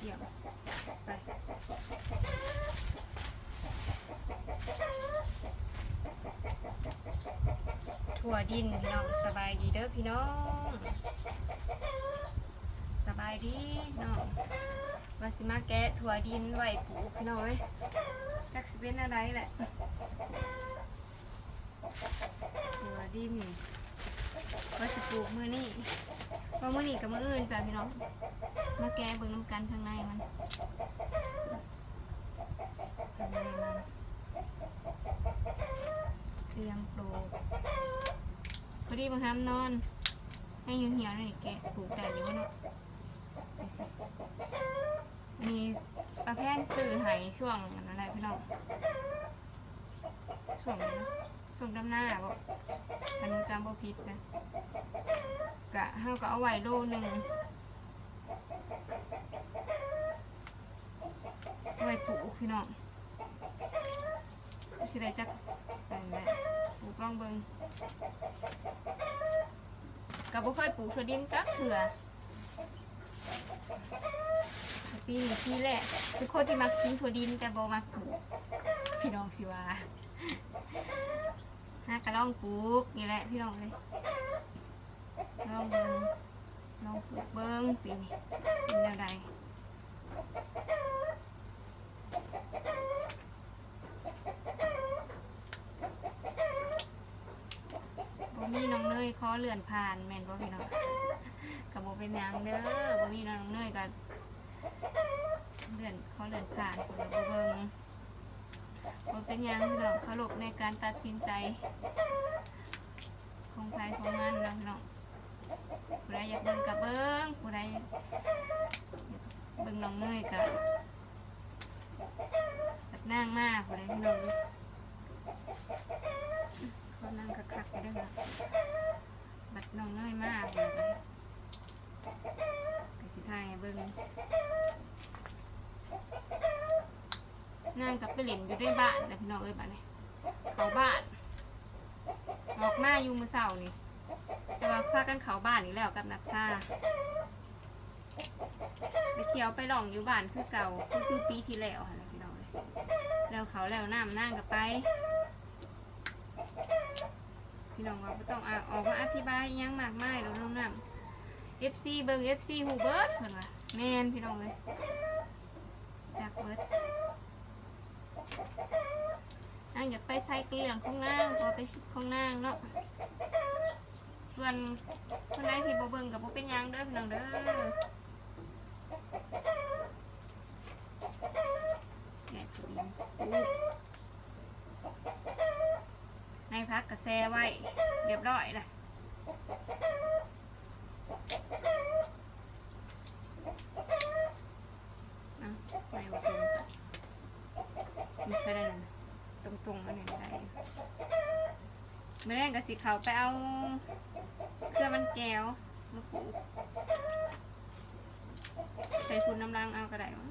เดี๋ยวไปถั่วดินพี่น้องสบายดีเด้อพี่น้อง สบายดีน้องว่าสิมาแกะถั่วดินไว้ปลูกพี่น้องเอ้ยจักสิเป็นอะไรแหละถั่ว ดินว่าสิปลูกมือนี่ว่ามือนี่กับมืออื่นจ้ะพี่น้อง มาแกะเบิ่งน้ำกันข้างในมันข้างในมันเตรียมปลูกพอดีบางคำนอน ให้ยุ่งเหี่ยวๆหน่อยแกปลูกแต่อยู่เนาะไปสิอันนี้ปลาแพนสื่อหายช่วงอันนั้นแหละพี่น้องช่วงนี้เนาะ ช่วงดำหน้าบ่พันจำบ่ผิดนะกะเฮาก็เอาไว้โลหนึ่งเอาไว้ปลูกพี่น้องสิได้จักแต่นแหละปลูกลองเบิ่งก็บ่เคยปลูกถั่วดินจักเถื่อปีนี้ปีแรกคือคนที่มักกินถั่วดินแต่บ่มักปลูกพี่น้องสิว่า น่ากระล่องปลูกนี่แหละพี่น้องเลยลองเบิ่งลองปลูกเบิ่งปีนี้เป็นแนวใดบ่มีน้องเนยขอเลื่อนผ่านแม่นบ่พี่น้องกับบ่เป็นหยังเด้อบ่มีน้องเนยกันเลื่อนเขาเลื่อนผ่านคนละเบิง มันเป็นหยังพี่น้องเคารพในการตัดสินใจ ของใครของมันแล้วพี่น้องผู้ใดอยากเบิ่งกับเบิ่งผู้ใดเบิ่งน้องเนยกับบัดนั่งมากผู้ใดพี่น้องเขานั่งคักๆไปด้วยนะบัดน้องเนยมากเลยไปสิทายให้เบิ่ง งานกับไปเล่นอยู่ในบ้านนะพี่น้องเอ้ยบ้านนี้เขาบ้านออกมาอยู่มือเสาร์นี่ แต่ว่าพากันเขาบ้านนี่แล้วกับนักชาไปเที่ยวไปหลองอยู่บ้านคือเก่าคือปีที่แล้วค่ะนะพี่น้องเอ้ยแล้วเขาแล้วน้ำนั่งกับไป พี่น้องว่าบ่ต้องอออกมาอธิบายยังมากมายแล้วน้องน้ำ FC เบิ่ง FC ฮูเบิร์ดเพิ่นว่าแมนพี่น้องเลยจากเบิร์ด นางอยากไปใส่เกลืองของนางพอไปสิบของนางเนาะ ส่วนคนใดที่บ่เบิ่งกับบ่เป็นยังเด้อพี่น้องเด้อแกะถุงในพักกระแซไว้เรียบร้อยละอะในบ่ตรง นี่ก็ได้นั่นะตรงตรงๆอันนี้ได้เมื่อแรกก็สิเขาวไปเอาเครื่องมันแก้วมาปลูกใส่คุณน้ำรังเอาก็ได้วะ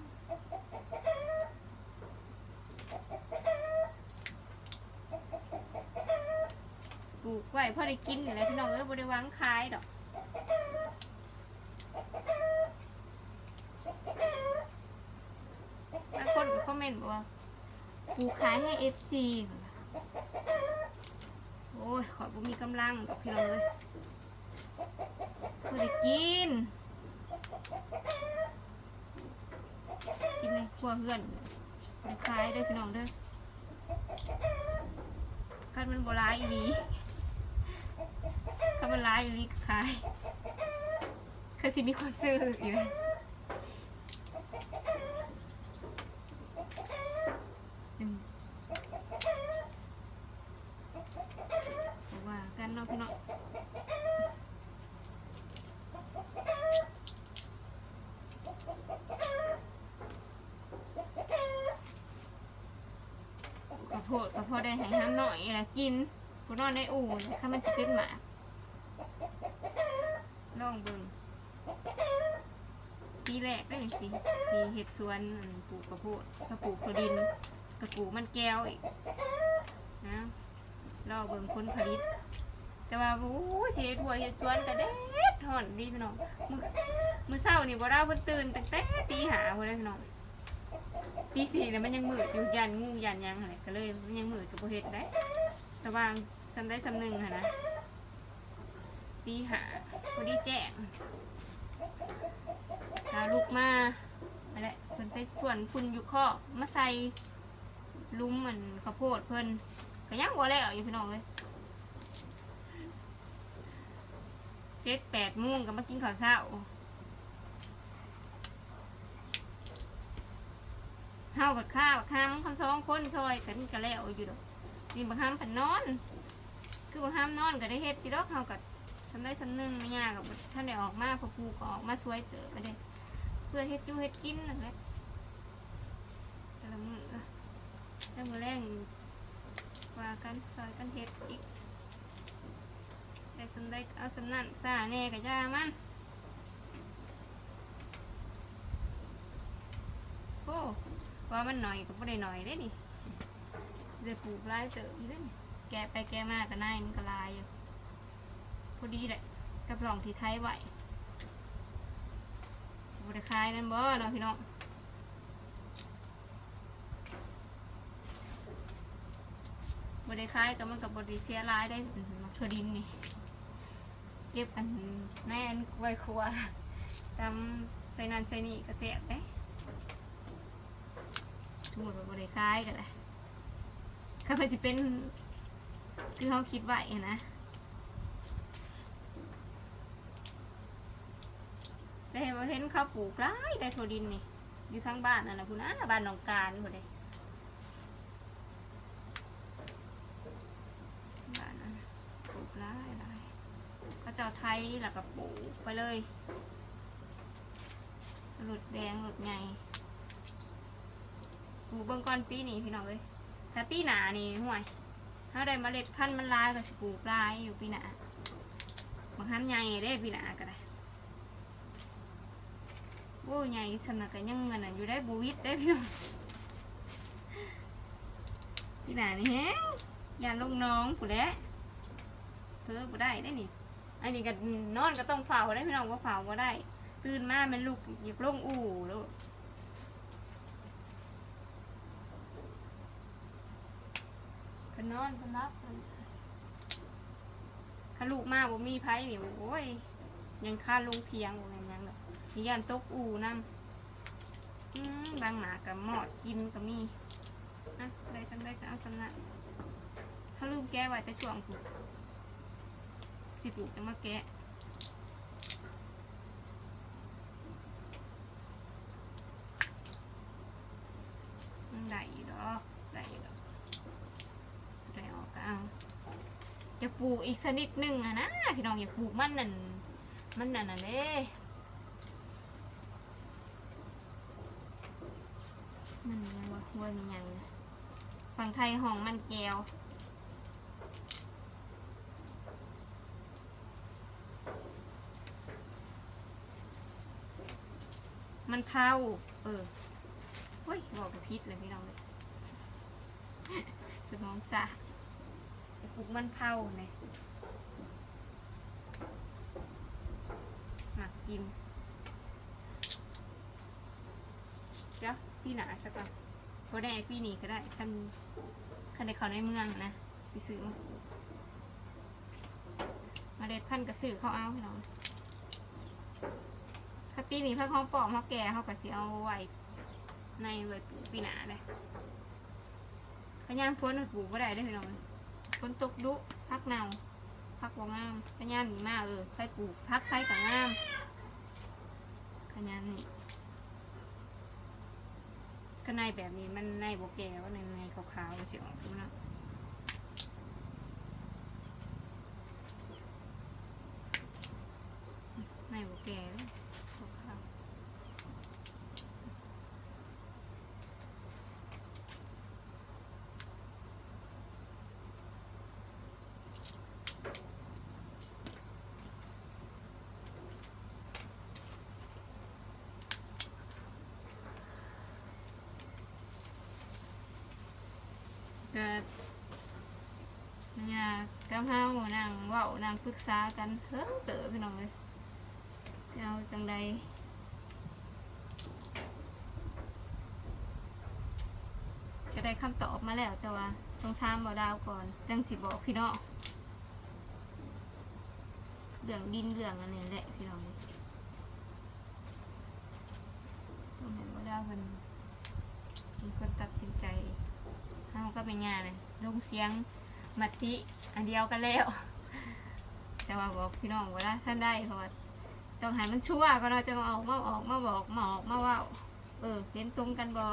ปลูกไว้พอได้กินอะไรพี่น้องเอ้ยบริวางขายดอกบางคนก็คอมเมนต์บอกว่า กูขายให้เอฟซีโอ้ย ขอบุมีกำลังดอกพี่น้องเลยเพื่ได้กิน กินในครัวเพื่อนกูขายเด้อพี่น้องเด้อคันมันโบราณอีหลีคันมันร้ายอีหลีขายคือสิมีคนซื้ออีกเลย อืมว่ากันเนาะพี่เนาะ พดกระโพดได้ให้ห้ามหน่อยละกินกูนอนในอู่เนี่ยข้ามันจะเป็นหมาลองเบิ่งปีแรกได้สิปีเห็ดสวนปลูกกระโพดกระปลูกกระดินกระปูมันแก้วอีกนะรอเบิ่งผลผลิต แต่ว่าโอ้ยสิเฮ็ดหัวเฮ็ดสวนก็เด็ดฮ้อนดีพี่น้องมือมื้อเช้านี่บ่ได้เพิ่นตื่นตั้งแต่ตีหาพุ่นเลยพี่น้อง ตีสี่น่ะมันยังมืดอยู่ยันงูยันยังหั่นแหละก็เลยมันยังมืดก็บ่เฮ็ดได้สว่างสำได้สำหนึงหั่นนะตีห้าพอดีแจ้งกาลูกมานั่นแหละเพิ่นไปส่วนพุ่นอยู่ข้อมาใส่ลุ้มมันข้าวโพดเพิ่นก็ยังบ่แล้วอยู่พี่น้องเอ้ยเจ็ดแปดโมงก็มากินข้าวเช้า เท่ากับข้าวค้ำคนสองคนซอยกันก็แล้วอยู่ดอกนี่บางคำผันนอน คือบางคำนอนก็ได้เฮ็ดที่ดอกเขากับฉันได้ฉันนึงไม่ยากกับท่านได้ออกมาพอปูก็ออกมาสวยเต๋อไปเลยเพื่อเฮ็ดจูเฮ็ดกินนั่นแหละแต่ละมือแล้วมือแรงว่ากันซอยกันเฮ็ดอีกได้สำได้เอาสำนั่นซาแน่กับย่ามันโอ้ ว่ามันหน่อยก็ไม่ได้หน่อยได้นี่เดี๋ยวปลูกหลายเติมเด้นี่แกะไปแกะมาก็นายมันก็ลายอยู่พอดีแหละกับรองที่ไทยไหวบริคายนั่นบ่เนาะพี่น้องบริคายก็มันกับบริเสียหลายได้มักถั่วดินนี่เก็บอันในอันไว้ครัวตำใส่นันใส่นี่ก็เสียบได้ ทั้งหมดว่าบริคล้ายกันเลยข้าพเจะเป็น คือเขาคิดไว้อะนะได้เห็นว่าเห็นเขาปลูกร้ได้โทดินนี่ อยู่ทั้งบ้านนั่นนะคุณนะบ้านหนองการหมดเลยบ้านนั้นปลูกร้ายร้ก็จะเอาไทยแล้วก็ปลูกไปเลยหลุดแดงหลุดใหญ่ ปลูกเบื้องก้อนปีนี้พี่น้องเลยแต่ปีหนานี่ห่วยถ้าได้เมล็ดพันธุ์มันลายก็สิปลูกลายอยู่ปีหนาบางครั้งใหญ่ได้ปีหนาก็ได้โอ้ใหญ่สำนักกันยังเงินอยู่ได้บูวิตได้พี่น้องปีหนานี่แฮงยานลงน้องผู้แหล้วเพิ่มบ่ได้ได้นี่ อันนี้ก็นอนก็ต้องเฝ้าได้พี่น้องว่าเฝ้าก็ได้ ตื่นมามันลุกหยิบลงอู่แล้ว ก็นอนก็รับขาลูกมาบ่มีไผนี่โอ้ยยังค่าลงเทียงบ่แม่นหยังดอกมียันตกอู่นำอืมบางหมากับหมอดกินก็มีอะได้จังได้ก็เอาสำนักถ้าลืมแก้ไว้แต่ช่วงสิปลูกจะมาแกะมันได้อยู่ดอกได้อยู่ดอกได้ออกก็เอา จะปลูกอีกสักนิดหนึ่งอะนะพี่น้องอย่าปลูกมันนั่นมันนั่นน่ะเด้มันยังว่าหัวยังยังฝั่งไทยห้องมันแก้วมันเผาเออเฮ้ย บอกกับพิษเลยพี่น้องเลยสมองสะไอ้ป ลูกมันเผาเนี่ยหมักกินเดี๋ยวพี่หนาสักก่อนพอได้พี่นี่ก็ได้คันคันในเขาในเมืองนะไปซื้อมามาเด็ดพันกระสือเขาเอาพี่น้องถ้าปีนี้ถ้าเขาปอกเขาแก่เขาก็สิเอาไว้ในไว้ปีหนาเลยขยานฝนมันปลูกไม่ได้ได้พี่น้อง ฝนตกดุพักเนาพักบ่งามขยานนี่มากเออใครปลูกพักใครกับงามขยานนี่ก็ในแบบนี้มันในโบแก้ว่าในในขาวๆเสียออกดูนะในโบแก่เลยขาวๆ ก็เนี่ยกับเฮานั่งเว้านั่งปรึกษากันเฮ้อเต๋อพี่น้องเลยสิเอาจังใดก็ได้คำตอบมาแล้วแต่ว่าต้องถามบ่ดาวก่อนจังสิบอกพี่น้องเรื่องดินเรื่องอันนี้แหละพี่น้องเลยต้องให้บ่าดาวเป็นเป็นคนตัดสินใจ ก็เป็นงานเลยลงเสียงมัติอันเดียวกันแล้ว แต่ว่าบอกพี่น้องว่าท่านได้เพราะว่าต้องให้มันชั่วก็เราจะมาออกมาออกมาบอกมาออกมาว่า เออเห็นตรงกันบอ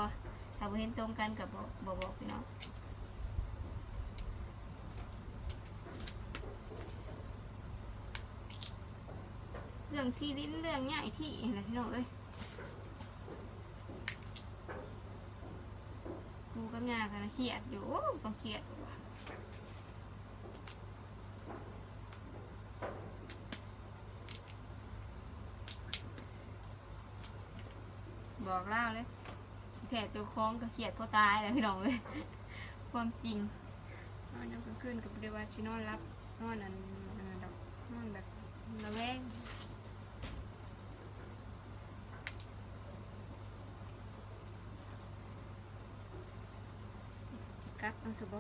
ถ้าเห็นตรงกันกับบอกบอกพี่น้องเรื่องที่ลิ้นเรื่องใหญ่ที่อะไรพี่น้องเอ้ย กูกับยากันเครียดอยู่ต้องเครียดว่ะบอกเล่าเลยแผลตัวคล้องก็เขียดก็ตายแล้วพี่น้องเลยความจริงนอนยังกลางคืนกับเดว่าชินอนรับนอนอันอันนั้นดอกนอนแบบระแวงกัด เอาสบ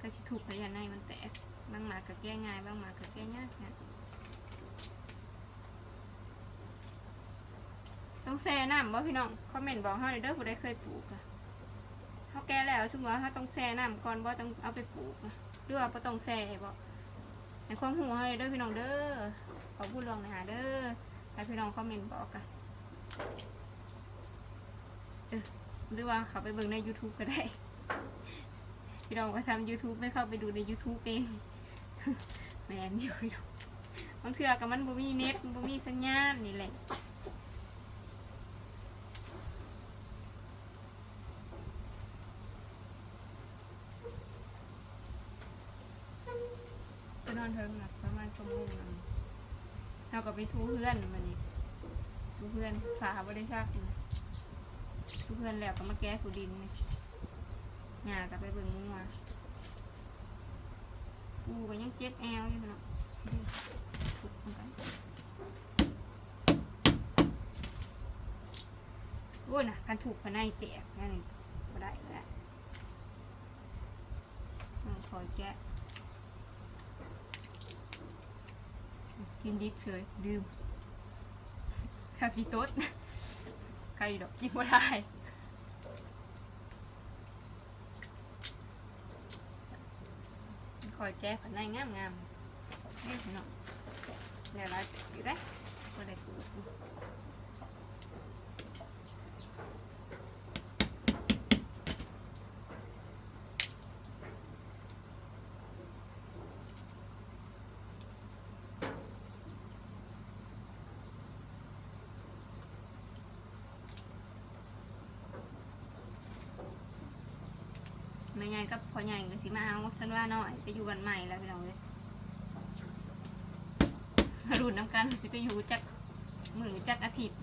ก็ชิถูกพยานในมันแตกบางหมาก็แก้ง่ายบางหมาก็แก้ยากนะต้องแช่น้ำบ่พี่น้องคอมเมนต์บอกเฮาหน่อยเด้อผู้ใดเคยปลูกอะเฮาแก่แล้วสมมติว่าเฮาต้องแช่น้ำก่อนบ่ต้องเอาไปปลูกอะหรือว่าบ่ต้องแช่บ่ในความหูเฮาเลยเด้อพี่น้องเด้อขอพูดลองน่อยหาเด้อให้พี่น้องคอมเมนต์บอกกันเออหรือว่าเขาไปเบิ่งใน YouTube ก็ได้ พี่น้องก็ทำ YouTube ไม่เข้าไปดูใน YouTube เอง แมนอยู่พี่น้องมันคือกับมันบ่มีเน็ตบ่มีสัญญาณนี่แหละไปนอนเทิงหนักประมาณชั่วโมงนึงเท่ากับไปทูเพื่อนมันนี่ทูเพื่อนฝาบริษัททูเพื่อนแล้วก็มาแก้ผูดินนี่ หยากับไปเบิ่งงัวปูก็ยังเจ็บแอวอยู่เนาะถูกลงไปโอ้ยนะการถูกภายในแตกนั่นก็ได้ก็ได้อืมคอยแกะกินดิบเลยดื่มคากิโต๊ดใครดอกกินไม่ได้ค อยแก้ผันในงามงามๆนี่เนาะเดี๋ยวเราอยู่ได้ก็ได้ปลูก ม่ใหญ่กับพ่อใหญ่ก็สิมาเอาท่านว่าน้อยไปอยู่บ้านใหม่แล้วพี่น้องเลยรุ่นน้ำกันสิไปอยู่จักมือจักอาทิตย์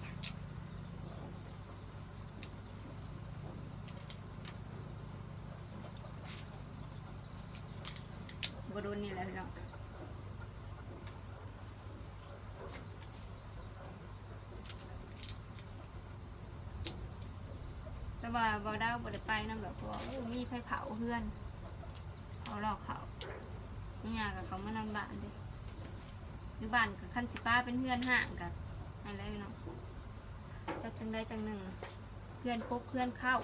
บโดนนี่แหละพี่น้องแต่ ว่าบ่ได้บ่ได้ไปนั่นแบบเพราะว่าโอ้มีไฟเผาเพื่อนเผาหลอกเขาไม่ยากกับเขามานำบ้านเด้หรือบ้านกับคันสิป้าเป็นเพื่อนห่างกับอะไรเนาะจักจังได้จังหนึ่ง เพื่อนคบเพื่อนเข้า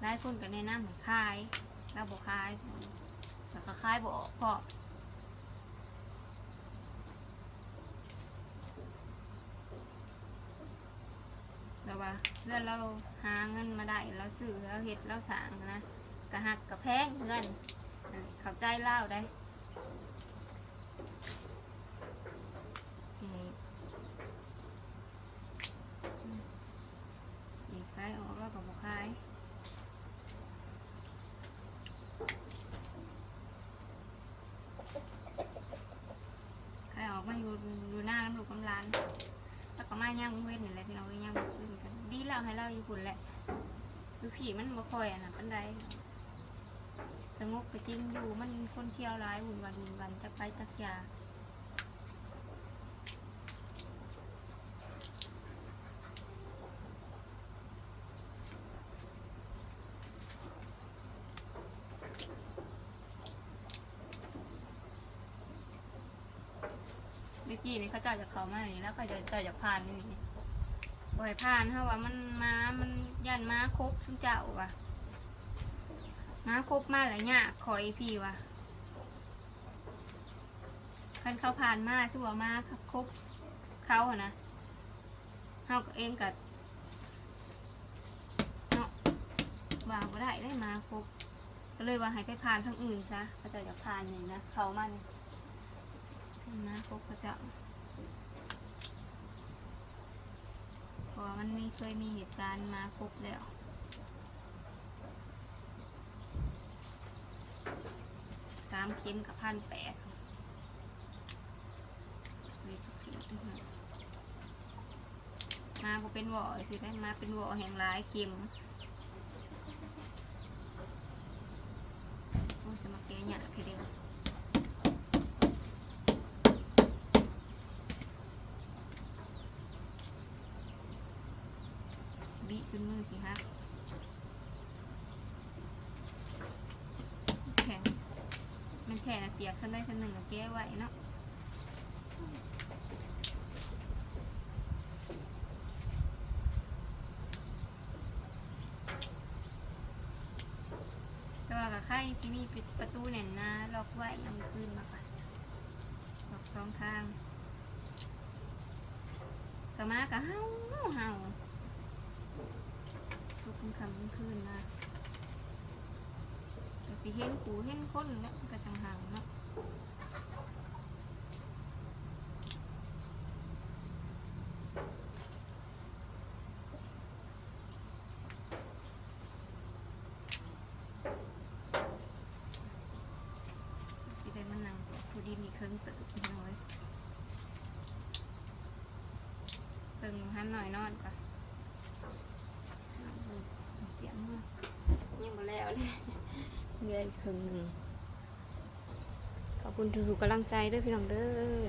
หลายคนก็แนะนำให้คายเราบอกคายแต่ก็คายบอกพร แบบว่าเพื่อนเราหาเงินมาได้เราซื้อเราเห็ดเราสางนะกระหักกระแพงเพื่อนเข้าใจเล่าได้ทีนี้อืมอีกคายออกแล้วก็บอกคายคายออกมาอยู่อยู่หน้าน้ำลูกน้ำร้าน แล้วก็มาย่างเว้นนี่แหละพี่น้องย่างเว้นกัน ดีแล้วให้เราอยู่ปุ่นแหละดูผีมันบ่ค่อยอะนะปันไดสงบก็จริงอยู่มันคนเที่ยวร้ายหุ่นวันหุ่นวันจะไปตักยาเมื่อกี้นี่เขาเจ้าจากเขามานี่แล้วเขาจะเจ้าจากผ่านนี่ บ่ให้ผ่านเพราะว่ามันมามันยันมาครบทุกเจ้าว่ะมาครบมาแล้วเนี่ยขออีพี่ว่ะคันเขาผ่านมาชั่วมาครบเขาอะนะเฮาเองกับเนาะว่าบ่ได้ได้มาครบก็เลยว่าให้ไปผ่านทางอื่นซะเขาเจะอยาผ่านนี่นะเขามันมาครบเขาเจะเพ ราะว่ามันไมีเคยมีเหตุการณ์มาครบแล้วสามเข็มกับพันแปดมาเป็นวอสิได้มาเป็นวอแห่งร้ายเข็มโอ้สมัครแกหยาแค่เดียว บีจนมือสิฮะแข็ง มันแค่นะเปียกชั้นได้ชั้นหนึ่งก็แก้ไว้เนาะแต่ว่ากับไข่ที่มีปิดประตูเนี่ยนะล็อกไว้ยังคืนมาก่อนล็อกสองทางกระมากระเฮาเฮา ทุกคำคำคืนมาก็สิเห็นผูเห็นคนแล้วมันก็จังหังเนาะสิได้มันนั่งผู้ดีมีเครื่องตื่นน้อยตึงหันหน่อยนอนก่อนเอาเบิ่งเสียงมายังมาแล้ว เลยเหนื่อยครึ่งหนึ่งขอบคุณทุกๆกำลังใจด้วยพี่น้องเด้อ